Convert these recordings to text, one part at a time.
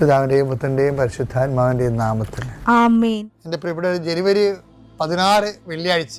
പിതാവിന്റെയും പുത്രന്റെയും പരിശുദ്ധാത്മാവിന്റെയും നാമത്തിൽ. എന്റെ എന്റെ പ്രിയപ്പെട്ട ജനുവരി പതിനാറ് വെള്ളിയാഴ്ച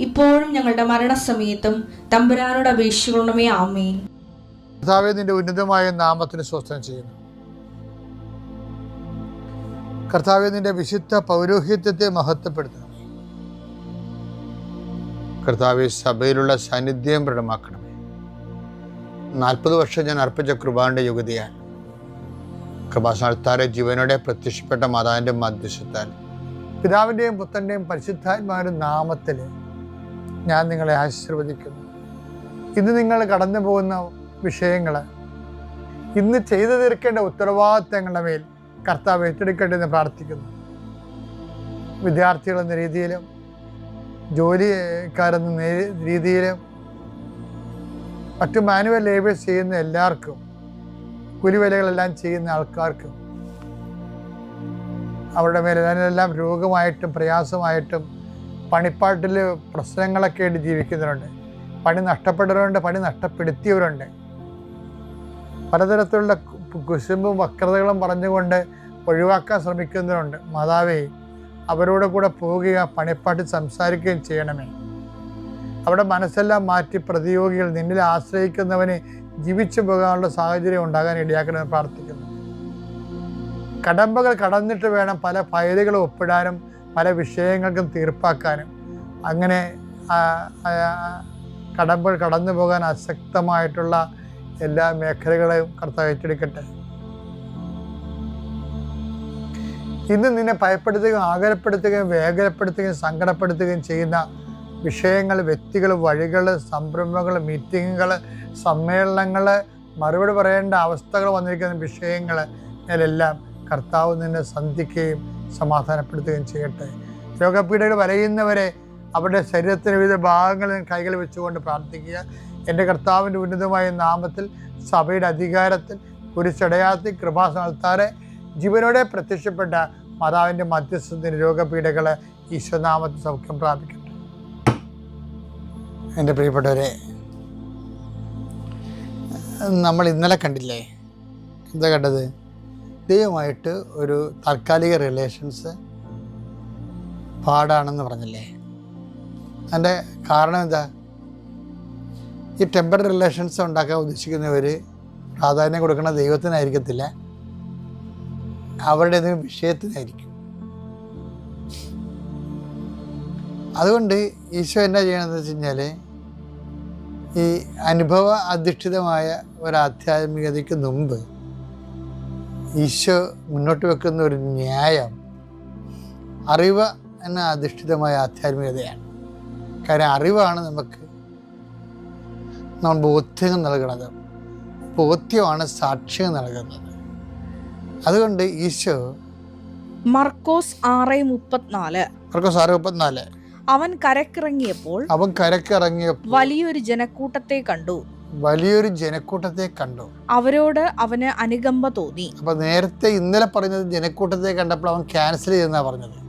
ഇപ്പോഴും ഞങ്ങളുടെ മരണസമയത്തും തമ്പുരാനോട് അപേക്ഷിക്കണമേ ആമേൻ. കർത്താവെ നിന്റെ ഉന്നതമായ നാമത്തിന് സ്വസ്ഥം ചെയ്യുന്നു. കർത്താവെ നിന്റെ വിശുദ്ധ പൗരോഹിത്യത്തെ മഹത്വപ്പെടുത്തണം കർത്താവെ സഭയിലുള്ള സാന്നിധ്യം പ്രകടമാക്കണമേ. നാൽപ്പത് വർഷം ഞാൻ അർപ്പിച്ച കൃപാന്റെ യുഗതിയാണ് കൃപാസ്ഥാനത്താരെ ജീവനോടെ പ്രത്യക്ഷപ്പെട്ട മാതാവിന്റെ മധ്യസ്ഥത്താൽ പിതാവിന്റെയും പുത്രന്റെയും പരിശുദ്ധാത്മാവിന്റെ നാമത്തിൽ ഞാൻ നിങ്ങളെ ആശീർവദിക്കുന്നു. ഇന്ന് നിങ്ങൾ കടന്നു പോകുന്ന വിഷയങ്ങൾ ഇന്ന് ചെയ്തു തീർക്കേണ്ട ഉത്തരവാദിത്തങ്ങളുടെ മേൽ കർത്താവ് ഏറ്റെടുക്കേണ്ടി എന്ന് പ്രാർത്ഥിക്കുന്നു. വിദ്യാർത്ഥികൾ എന്ന രീതിയിലും ജോലിക്കാരെന്ന രീതിയിലും മറ്റു മാനുവൽ ലേബേഴ്സ് ചെയ്യുന്ന എല്ലാവർക്കും കുലിവേലകളെല്ലാം ചെയ്യുന്ന ആൾക്കാർക്കും അവരുടെ മേലെല്ലാം രോഗമായിട്ടും പ്രയാസമായിട്ടും പണിപ്പാട്ടിൽ പ്രശ്നങ്ങളൊക്കെ ആയിട്ട് ജീവിക്കുന്നവരുണ്ട്. പണി നഷ്ടപ്പെട്ടവരുണ്ട് പണി നഷ്ടപ്പെടുത്തിയവരുണ്ട്. പലതരത്തിലുള്ള കുശുമ്പും വക്രതകളും പറഞ്ഞുകൊണ്ട് ഒഴിവാക്കാൻ ശ്രമിക്കുന്നവരുണ്ട്. മാതാവേ അവരോട് കൂടെ പോവുകയും പണിപ്പാട്ടിൽ സംസാരിക്കുകയും ചെയ്യണമേ. അവിടെ മനസ്സെല്ലാം മാറ്റി പ്രതിയോഗികൾ നിന്നിൽ ആശ്രയിക്കുന്നവന് ജീവിച്ചു പോകാനുള്ള സാഹചര്യം ഉണ്ടാകാൻ ഇടയാക്കണമെന്ന് പ്രാർത്ഥിക്കുന്നു. കടമ്പകൾ കടന്നിട്ട് വേണം പല ഫയലുകളും ഒപ്പിടാനും പല വിഷയങ്ങൾക്കും തീർപ്പാക്കാനും അങ്ങനെ കടമ്പകൾ കടന്നു പോകാൻ അശക്തമായിട്ടുള്ള എല്ലാ മേഖലകളെയും കർത്താവ് ഏറ്റെടുക്കട്ടെ. ഇന്ന് നിന്നെ ഭയപ്പെടുത്തുകയും ആകരപ്പെടുത്തുകയും വേഗരപ്പെടുത്തുകയും സങ്കടപ്പെടുത്തുകയും ചെയ്യുന്ന വിഷയങ്ങൾ വ്യക്തികൾ വഴികൾ സംരംഭങ്ങൾ മീറ്റിങ്ങുകൾ സമ്മേളനങ്ങൾ മറുപടി പറയേണ്ട അവസ്ഥകൾ വന്നിരിക്കുന്ന വിഷയങ്ങൾ എല്ലാം കർത്താവ് നിന്നെ സന്ധിക്കുകയും സമാധാനപ്പെടുത്തുകയും ചെയ്യട്ടെ. രോഗപീഠകൾ വലയുന്നവരെ അവരുടെ ശരീരത്തിന് വിവിധ ഭാഗങ്ങളിൽ കൈകൾ വെച്ചുകൊണ്ട് പ്രാർത്ഥിക്കുക. എന്റെ കർത്താവിന്റെ ഉന്നതമായ നാമത്തിൽ സഭയുടെ അധികാരത്തിൽ കുരിശടയാത്തി കൃപാസനത്താറെ ജീവനോടെ പ്രത്യക്ഷപ്പെട്ട മാതാവിന്റെ മധ്യസ്ഥത്തിന് രോഗപീഠകൾ ഈശ്വനാമത്തിൽ സൗഖ്യം പ്രാപിക്കട്ടെ. എന്റെ പ്രിയപ്പെട്ടവരെ നമ്മൾ ഇന്നലെ കണ്ടില്ലേ? എന്താ കണ്ടത്? ദൈവമായിട്ട് ഒരു താൽക്കാലിക റിലേഷൻസ് പാടാണെന്ന് പറഞ്ഞില്ലേ? അതിന്റെ കാരണം എന്താ? ഈ ടെമ്പററി റിലേഷൻസ് ഉണ്ടാക്കാൻ ഉദ്ദേശിക്കുന്നവർ പ്രാധാന്യം കൊടുക്കുന്ന ദൈവത്തിനായിരിക്കത്തില്ല. അവരുടെ ഏതെങ്കിലും വിഷയത്തിനായിരിക്കും. അതുകൊണ്ട് ഈശോ എന്നാ ചെയ്യണമെന്ന് വെച്ച് കഴിഞ്ഞാൽ ഈ അനുഭവ അധിഷ്ഠിതമായ ഒരു ആധ്യാത്മികതയ്ക്ക് മുമ്പ് ഈശോ മുന്നോട്ട് വെക്കുന്ന ഒരു ന്യായം അറിവ് എന്ന അധിഷ്ഠിതമായ ആധ്യാത്മികതയാണ്. കാരണം അറിവാണ് നമുക്ക് നാം ബോധ്യം നൽകുന്നത്. ബോധ്യമാണ് സാക്ഷ്യം നൽകുന്നത്. അതുകൊണ്ട് ഈശോ മർക്കോസ് ആറ് മുപ്പത്തിനാല്. മർക്കോസ് ആറ് മുപ്പത്തിനാല്. അവൻ കരക്കിറങ്ങിയപ്പോൾ അവൻ കരക്കിറങ്ങിയപ്പോൾ വലിയൊരു ജനക്കൂട്ടത്തെ കണ്ടു. വലിയൊരു ജനക്കൂട്ടത്തെ കണ്ടു. അവരോട് അവന് അനുകമ്പ തോന്നി. അപ്പൊ നേരത്തെ ഇന്നലെ പറഞ്ഞത് ജനക്കൂട്ടത്തെ കണ്ടപ്പോൾ അവൻ ക്യാൻസൽ ചെയ്തെന്നാ പറഞ്ഞത്.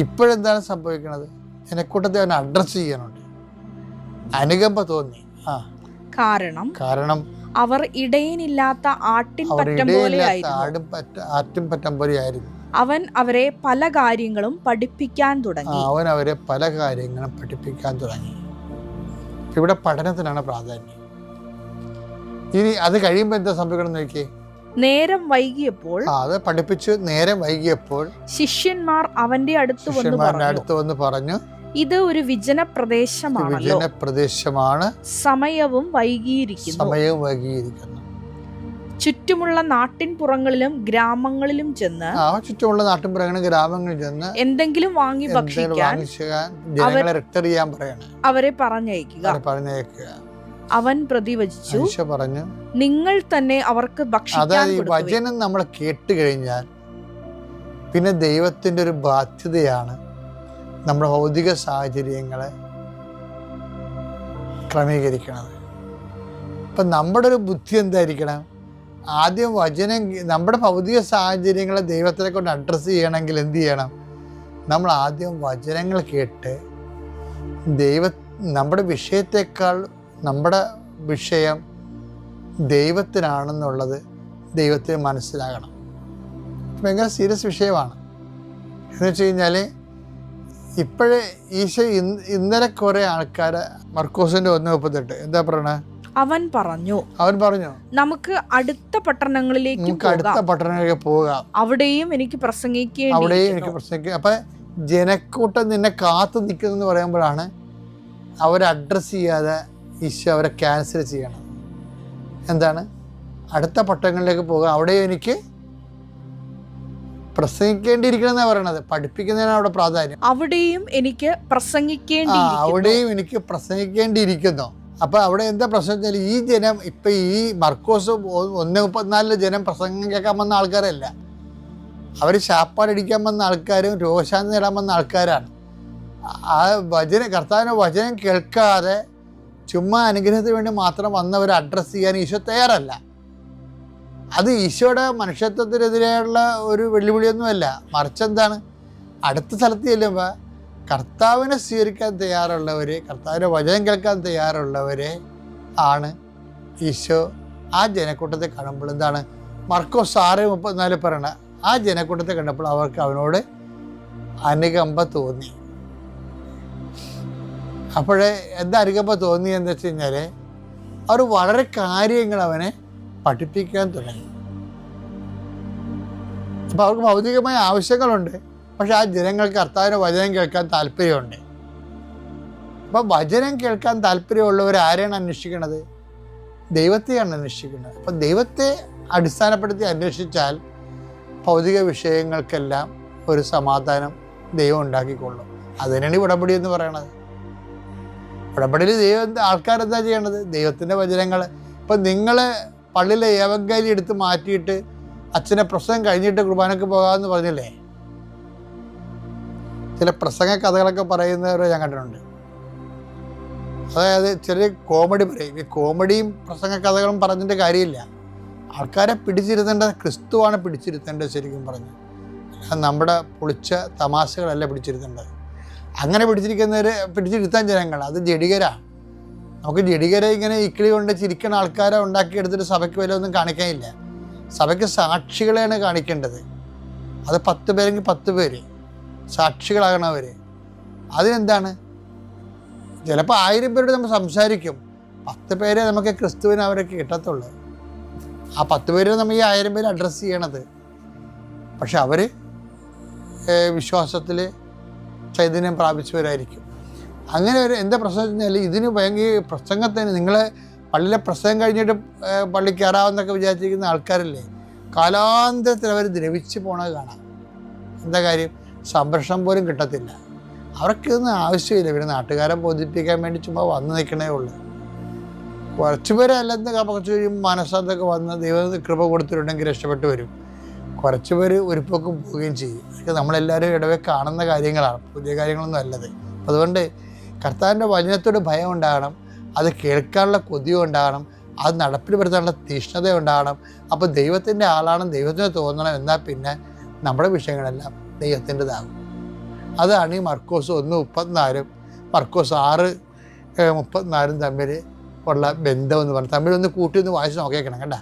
ഇപ്പോഴെന്താണ് സംഭവിക്കുന്നത് ജനക്കൂട്ടത്തെ അവൻ അഡ്രസ് ചെയ്യാനുണ്ട്. അനുകമ്പ തോന്നി. ആ. കാരണം കാരണം അവർ ഇടയനില്ലാത്ത ആട്ടിൻ പറ്റം പോലെ ആടും പറ്റ ആറ്റും പറ്റം പോലെയായിരുന്നു അവൻ അവരെ പല കാര്യങ്ങളും പഠിപ്പിക്കാൻ തുടങ്ങി. അവൻ അവരെ പല കാര്യങ്ങളും പഠിപ്പിക്കാൻ തുടങ്ങി. ഇവിടെ പഠനത്തിനാണ് പ്രാധാന്യം. ഇനി അത് കഴിയുമ്പോൾ എന്താ സംഭവിക്കണം നോക്കിയേ? നേരം വൈകിയപ്പോൾ അത് പഠിപ്പിച്ച് നേരം വൈകിയപ്പോൾ ശിഷ്യന്മാർ അവന്റെ അടുത്ത് വന്ന് ശിഷ്യന്മാരുടെ പറഞ്ഞു. അടുത്ത് വന്ന് പറഞ്ഞു ഇത് ഒരു വിജന "ഇത് പ്രദേശമാണല്ലോ. വിജന പ്രദേശമാണ്. സമയവും വൈകിയിരിക്കുന്നു. സമയവും വൈകിയിരിക്കുന്നു. ചുറ്റുമുള്ള നാട്ടിൻപുറങ്ങളിലും ഗ്രാമങ്ങളിലും ചെന്ന് ആ ചുറ്റുമുള്ള നാട്ടിൻപുറങ്ങളും ഗ്രാമങ്ങളിൽ ചെന്ന് എന്തെങ്കിലും വാങ്ങി ഭക്ഷിക്കാൻ വാങ്ങിച്ചാൽ ജനങ്ങളെ റിട്ടർ ചെയ്യാൻ പറയണം. അവരെ പറഞ്ഞയക്കുക. പറഞ്ഞയക്കുക. അവൻ പ്രതിവചിച്ചു പറഞ്ഞു നിങ്ങൾ തന്നെ അവർക്ക് ഭക്ഷണം അതായത് ഈ വചനം നമ്മൾ കേട്ട് കഴിഞ്ഞാൽ പിന്നെ ദൈവത്തിന്റെ ഒരു ബാധ്യതയാണ് നമ്മുടെ ഭൗതിക സാഹചര്യങ്ങളെ ക്രമീകരിക്കണത്. അപ്പം നമ്മുടെ ഒരു ബുദ്ധി എന്തായിരിക്കണം? ആദ്യം വചനം നമ്മുടെ ഭൗതിക സാഹചര്യങ്ങളെ ദൈവത്തിനെ കൊണ്ട് അഡ്രസ്സ് ചെയ്യണമെങ്കിൽ എന്ത് ചെയ്യണം? നമ്മൾ ആദ്യം വചനങ്ങൾ കേട്ട് ദൈവ നമ്മുടെ വിഷയത്തെക്കാൾ നമ്മുടെ വിഷയം ദൈവത്തിനാണെന്നുള്ളത് ദൈവത്തിന് മനസ്സിലാകണം. ഭയങ്കര സീരിയസ് വിഷയമാണ്. എന്ന് വെച്ച് കഴിഞ്ഞാൽ ഇപ്പോഴേ ഈശോ ഇന്ന് ഇന്നലെ കുറേ ആൾക്കാർ മർക്കോസിന്റെ ഒന്ന് മുപ്പത്തെട്ട് എന്താ പറയണേ? അവൻ പറഞ്ഞു. അവൻ പറഞ്ഞു നമുക്ക് അടുത്ത പട്ടണങ്ങളിലേക്ക് അടുത്ത പട്ടണങ്ങളിലേക്ക് പോകാം. അവിടെയും എനിക്ക് പ്രസംഗിക്കുകയും അവിടെയും എനിക്ക് പ്രസംഗിക്കുക അപ്പൊ ജനക്കൂട്ടം നിന്നെ കാത്തു നിൽക്കുന്നു എന്ന് പറയുമ്പോഴാണ് അവരെ അഡ്രസ്സ് ചെയ്യാതെ ഈശോ അവരെ ക്യാൻസൽ ചെയ്യണം. എന്താണ്? അടുത്ത പട്ടണങ്ങളിലേക്ക് പോകുക അവിടെയും എനിക്ക് പ്രസംഗിക്കേണ്ടിയിരിക്കണം എന്നാ പറയണത്. പഠിപ്പിക്കുന്നതിനാണ് അവിടെ പ്രാധാന്യം. അവിടെയും എനിക്ക് പ്രസംഗിക്കേണ്ടി അവിടെയും എനിക്ക് പ്രസംഗിക്കേണ്ടിയിരിക്കുന്നു. അപ്പൊ അവിടെ എന്താ പ്രശ്നം വെച്ചാൽ ഈ ജനം ഇപ്പൊ ഈ മർക്കോസ് ഒന്ന് മുപ്പത്തിനാലിൽ ജനം പ്രസംഗം കേൾക്കാൻ വന്ന ആൾക്കാരല്ല. അവർ ശാപ്പാടടിക്കാൻ വന്ന ആൾക്കാരും രോഗശാന്തി നേടാൻ വന്ന ആൾക്കാരാണ്. ആ വചന കർത്താവിന്റെ വചനം കേൾക്കാതെ ചുമ്മാ അനുഗ്രഹത്തിന് വേണ്ടി മാത്രം വന്നവർ അഡ്രസ്സ് ചെയ്യാൻ ഈശോ തയ്യാറല്ല. അത് ഈശോയുടെ മനുഷ്യത്വത്തിനെതിരെയുള്ള ഒരു വെല്ലുവിളിയൊന്നുമല്ല. മറിച്ച് എന്താണ്? അടുത്ത സ്ഥലത്ത് ചെല്ലുമ്പോൾ കർത്താവിനെ സ്വീകരിക്കാൻ തയ്യാറുള്ളവർ കർത്താവിന്റെ വചനം കേൾക്കാൻ തയ്യാറുള്ളവരെ ആണ് ഈശോ. ആ ജനക്കൂട്ടത്തെ കാണുമ്പോൾ എന്താണ്? മർക്കോസ് ആറ് മുപ്പത്തിനാല് പറയണ ആ ജനക്കൂട്ടത്തെ കണ്ടപ്പോൾ അവർക്ക് അവനോട് അനുകമ്പ തോന്നി. അപ്പോഴേ എന്താ അനുകമ്പ തോന്നി എന്ന് വെച്ച് കഴിഞ്ഞാൽ അവർ വളരെ കാര്യങ്ങൾ അവനെ പഠിപ്പിക്കാൻ തുടങ്ങി. അപ്പോൾ അവർക്ക് ഭൗതികമായ ആവശ്യങ്ങളുണ്ട്. പക്ഷെ ആ ജനങ്ങൾക്ക് കർത്താവിന്റെ വചനം കേൾക്കാൻ താല്പര്യമുണ്ട്. അപ്പോൾ വചനം കേൾക്കാൻ താല്പര്യമുള്ളവർ ആരെയാണ് അന്വേഷിക്കുന്നത് ദൈവത്തെയാണ് അന്വേഷിക്കുന്നത്. അപ്പം ദൈവത്തെ അടിസ്ഥാനപ്പെടുത്തി അന്വേഷിച്ചാൽ ഭൗതിക വിഷയങ്ങൾക്കെല്ലാം ഒരു സമാധാനം ദൈവം ഉണ്ടാക്കിക്കൊള്ളും. അതിനാണ് ഉടമ്പടി എന്ന് പറയണത്. ഉടമ്പടിയിൽ ദൈവം ആൾക്കാരെന്താ ചെയ്യേണ്ടത് ദൈവത്തിന്റെ വചനങ്ങൾ. ഇപ്പം നിങ്ങൾ പള്ളിയിലെ ഏവങ്കാരി എടുത്ത് മാറ്റിയിട്ട് അച്ഛനെ പ്രസംഗം കഴിഞ്ഞിട്ട് കുർബാനക്ക് പോകാമെന്ന് പറഞ്ഞില്ലേ? ചില പ്രസംഗ കഥകളൊക്കെ പറയുന്നവരെ ഞാൻ കണ്ടിട്ടുണ്ട്. അതായത് ചെറിയ കോമഡി പറയും. ഈ കോമഡിയും പ്രസംഗ കഥകളും പറഞ്ഞിട്ട് കാര്യമില്ല. ആൾക്കാരെ പിടിച്ചിരുത്തേണ്ടത് ക്രിസ്തുവാണ് പിടിച്ചിരുത്തേണ്ടത് ശരിക്കും പറഞ്ഞു നമ്മുടെ പൊളിച്ച തമാശകളല്ല പിടിച്ചിരുത്തേണ്ടത്. അങ്ങനെ പിടിച്ചിരിക്കുന്നവർ പിടിച്ചിരുത്താൻ ജനങ്ങൾ അത് ജഡികരാണ് നമുക്ക് ജഡികരെ ഇങ്ങനെ ഇക്കിളി കൊണ്ട് ചിരിക്കുന്ന ആൾക്കാരെ ഉണ്ടാക്കിയെടുത്തിട്ട് സഭയ്ക്ക് വില ഒന്നും കാണിക്കാനില്ല. സഭയ്ക്ക് സാക്ഷികളെയാണ് കാണിക്കേണ്ടത്. അത് പത്ത് പേരെങ്കിൽ പത്ത് പേര്. സാക്ഷികളാകണവർ അതിനെന്താണ്? ചിലപ്പോൾ ആയിരം പേരോട് നമ്മൾ സംസാരിക്കും. പത്ത് പേരെ നമുക്ക് ക്രിസ്തുവിന് അവരൊക്കെ കിട്ടത്തുള്ളൂ. ആ പത്ത് പേര് നമ്മൾ ഈ ആയിരം പേര് അഡ്രസ്സ് ചെയ്യണത്. പക്ഷെ അവർ വിശ്വാസത്തിൽ ചൈതന്യം പ്രാപിച്ചവരായിരിക്കും. അങ്ങനെ ഒരു എന്താ പ്രശ്നം വെച്ച് കഴിഞ്ഞാൽ ഇതിന് ഭയങ്കര പ്രസംഗത്തിന് നിങ്ങൾ പള്ളിയിലെ പ്രസംഗം കഴിഞ്ഞിട്ട് പള്ളി കയറാമെന്നൊക്കെ വിചാരിച്ചിരിക്കുന്ന ആൾക്കാരില്ലേ? കാലാന്തരത്തിൽ അവർ ദ്രവിച്ച് പോണത് കാണാം. എന്താ കാര്യം? സംരക്ഷണം പോലും കിട്ടത്തില്ല. അവർക്കിതൊന്നും ആവശ്യമില്ല. പിന്നെ നാട്ടുകാരെ ബോധിപ്പിക്കാൻ വേണ്ടി ചുമ്മാ വന്ന് നിൽക്കണേ ഉള്ളൂ. കുറച്ച് പേര് അല്ലെന്ന് കുറച്ച് കഴിയുമ്പോൾ മനസ്സാന്തൊക്കെ വന്ന് ദൈവം കൃപ കൊടുത്തിട്ടുണ്ടെങ്കിൽ രക്ഷപ്പെട്ടു വരും. കുറച്ച് പേര് ഒരുപ്പൊക്കെ പോവുകയും ചെയ്യും. അതൊക്കെ നമ്മളെല്ലാവരും ഇടവേ കാണുന്ന കാര്യങ്ങളാണ്. പുതിയ കാര്യങ്ങളൊന്നും അല്ലത്. അതുകൊണ്ട് കർത്താവിന്റെ വചനത്തോട് ഭയം ഉണ്ടാകണം. അത് കേൾക്കാനുള്ള കൊതിയും ഉണ്ടാകണം. അത് നടപ്പിൽ വരുത്താനുള്ള തീഷ്ണത ഉണ്ടാകണം. അപ്പോൾ ദൈവത്തിന്റെ ആളാണ് ദൈവത്തിന് തോന്നണം. എന്നാൽ പിന്നെ നമ്മുടെ വിഷയങ്ങളെല്ലാം ദൈവത്തിന്റെതാകും അതാണ് ഈ മർക്കോസ് ഒന്ന് മുപ്പത്തിനാലും മർക്കോസ് ആറ് മുപ്പത്തിനാലും തമ്മിൽ ഉള്ള ബന്ധം എന്ന് പറഞ്ഞാൽ തമ്മിൽ ഒന്ന് കൂട്ടി ഒന്ന് വായിച്ച് നോക്കിയേക്കണം കണ്ട?